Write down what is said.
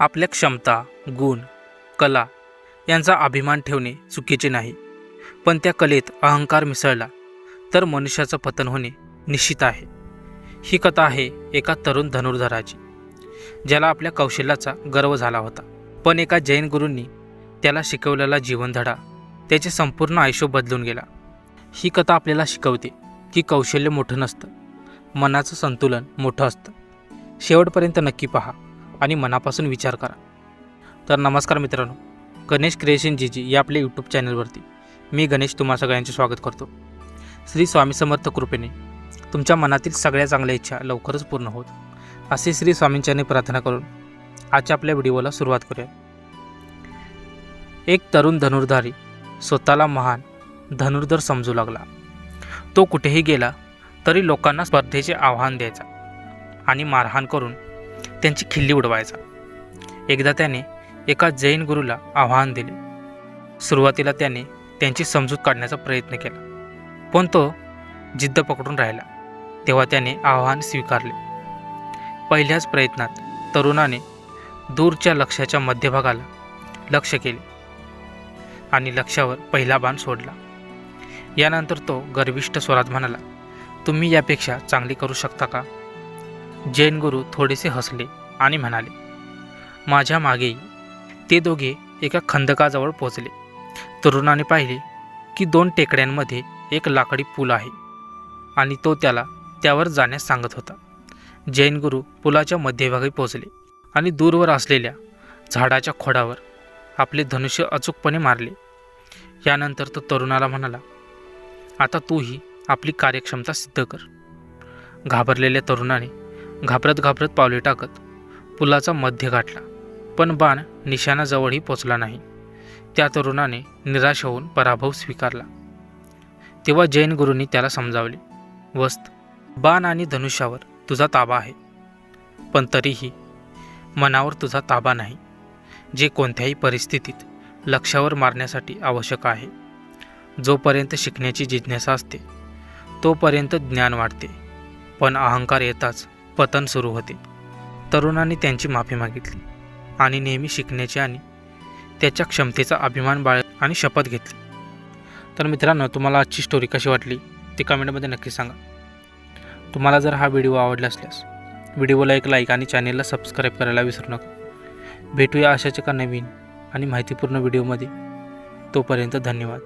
आपल्या क्षमता गुण कला यांचा अभिमान ठेवणे चुकीचे नाही. पण त्या कलेत अहंकार मिसळला तर मनुष्याचं पतन होणे निश्चित आहे. ही कथा आहे एका तरुण धनुर्धराची ज्याला आपल्या कौशल्याचा गर्व झाला होता. पण एका जैन गुरूंनी त्याला शिकवलेला जीवनधडा त्याचे संपूर्ण आयुष्य बदलून गेला. ही कथा आपल्याला शिकवते की कौशल्य मोठं नसतं मनाचं संतुलन मोठं असतं. शेवटपर्यंत नक्की पहा. आणि मनापासून विचार करा. तर नमस्कार मित्रांनो गणेश क्रिएशन जी जी या आपल्या यूट्यूब चॅनलवरती मी गणेश तुम्हा सगळ्यांचे स्वागत करतो. श्री स्वामी समर्थ कृपेने तुमच्या मनातील सगळ्या चांगल्या इच्छा लवकरच पूर्ण होत. असे श्री स्वामींच्याने प्रार्थना करून आजच्या आपल्या व्हिडिओला सुरुवात करूया. एक तरुण धनुर्धारी स्वतःला महान धनुर्धर समजू लागला. तो कुठेही गेला तरी लोकांना स्पर्धेचे आव्हान द्यायचा आणि मारहाण करून त्यांची खिल्ली उडवायचा. एकदा त्याने एका जैन गुरूला आव्हान दिले. सुरुवातीला त्याने त्यांची समजूत काढण्याचा प्रयत्न केला. पण तो जिद्द पकडून राहिला. तेव्हा त्याने आव्हान स्वीकारले. पहिल्याच प्रयत्नात तरुणाने दूरच्या लक्ष्याच्या मध्यभागाला लक्ष केले आणि लक्ष्यावर पहिला बाण सोडला. यानंतर तो गर्विष्ठ स्वरात म्हणाला तुम्ही यापेक्षा चांगली करू शकता का? जैन गुरु थोडेसे हसले आणि म्हणाले माझ्या मागे ते दोघे एका खंदकाजवळ पोचले तरुणाने पाहिले की दोन टेकड्यांमध्ये एक लाकडी पूल आहे आणि तो त्याला त्यावर जाण्यास सांगत होता. जैन गुरु पुलाच्या मध्यभागी पोचले आणि दूरवर असलेल्या झाडाच्या खोडावर आपले धनुष्य अचूकपणे मारले. यानंतर तो तरुणाला म्हणाला आता तूही आपली कार्यक्षमता सिद्ध कर. घाबरलेल्या तरुणाने घाबरत घाबरत पावले टाकत पुलाचा मध्य गाठला. पण बाण निशाणाजवळही पोचला नाही. त्या तरुणाने निराश होऊन पराभव स्वीकारला. तेव्हा जैन गुरूंनी त्याला समजावले वस्त बाण आणि धनुष्यावर तुझा ताबा आहे. पण तरीही मनावर तुझा ताबा नाही जे कोणत्याही परिस्थितीत लक्षावर मारण्यासाठी आवश्यक आहे. जोपर्यंत शिकण्याची जिज्ञासा असते तोपर्यंत ज्ञान वाढते. पण अहंकार येताच पतन सुरू होते. तरुणाने त्यांची माफी मागितली आणि नेहमी शिकण्याची आणि त्याच्या क्षमतेचा अभिमान बाळ आणि शपथ घेतली. तर मित्रांनो तुम्हाला आजची स्टोरी कशी वाटली ती कमेंटमध्ये नक्की सांगा. तुम्हाला जर हा व्हिडिओ आवडला असल्यास व्हिडिओला एक लाईक आणि चॅनेलला सबस्क्राईब करायला विसरू नका. भेटूया अशाच एका नवीन आणि माहितीपूर्ण व्हिडिओमध्ये तोपर्यंत धन्यवाद.